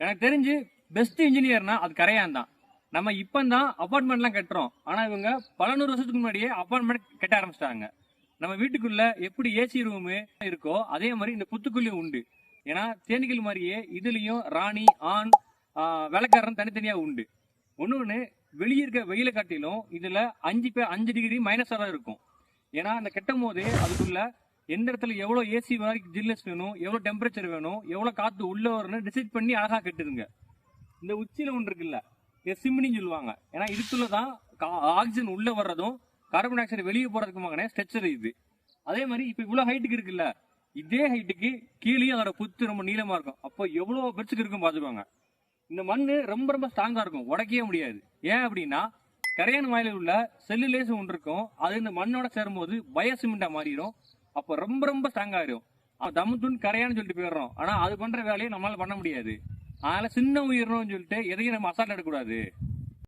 எனக்கு தெரிஞ்சு பெஸ்ட் இன்ஜினியர்னா அது கரையான் தான். நம்ம இப்போ தான் அப்பார்ட்மெண்ட்லாம் கட்டுறோம். ஆனால் இவங்க பல நூறு வருஷத்துக்கு முன்னாடியே அப்பார்ட்மெண்ட் கட்ட ஆரம்பிச்சிட்டாங்க. நம்ம வீட்டுக்குள்ள எப்படி ஏசி ரூமு இருக்கோ அதே மாதிரி இந்த புத்துக்குள்ளியும் உண்டு. ஏன்னா தேனிகள் மாதிரியே இதுலயும் ராணி ஆண் ஆஹ், வேலைக்காரன் தனித்தனியா உண்டு. ஒன்று ஒன்று வெளியே இருக்க வெயில காட்டிலும் இதுல அஞ்சு பேர் அஞ்சு டிகிரி மைனஸாக தான் இருக்கும். ஏன்னா அந்த கெட்டும் போது அதுக்குள்ள எந்த இடத்துல எவ்வளோ ஏசி மாதிரி ஜில்னஸ் வேணும் எவ்வளோ டெம்பரேச்சர் வேணும் எவ்வளோ காற்று உள்ள வரும்னு டிசைட் பண்ணி அழகாக கட்டுதுங்க. இந்த உச்சியில் ஒன்று இருக்குல்ல இது சிம்னின்னு சொல்லுவாங்க. ஏன்னா இதுக்குள்ள தான் ஆக்சிஜன் உள்ள வர்றதும் கார்பன் டை ஆக்சைடு வெளியே போறதுக்குமாங்கனே ஸ்ட்ரெச்சர் இது. அதே மாதிரி இப்போ இவ்வளோ ஹைட்டுக்கு இருக்குல்ல இதே ஹைட்டுக்கு கீழே அதோட புத்து ரொம்ப நீளமா இருக்கும். அப்போ எவ்வளோ பெருசுக்கு இருக்கும் பார்த்துக்கோங்க இந்த மண் ரொம்ப ரொம்ப ஸ்ட்ராங்கா இருக்கும் உடைக்கவே முடியாது. ஏன் அப்படின்னா கரையான் வாயில உள்ள செல்லுலேஸ் ஒன்று இருக்கும் அது இந்த மண்ணோட சேரும்போது பயோ சிமெண்டா மாறிடும். அப்போ ரொம்ப ரொம்ப ஸ்ட்ராங் ஆயிடும் அப்போ தம்முத்துன்னு கரையான்னு சொல்லிட்டு போயிடுறோம். ஆனால் அது பண்ணுற வேலையை நம்மளால் பண்ண முடியாது. அதனால சின்ன உயிரினம்னு சொல்லிட்டு எதையும் நம்ம அசால்ட் எடுக்கக்கூடாது.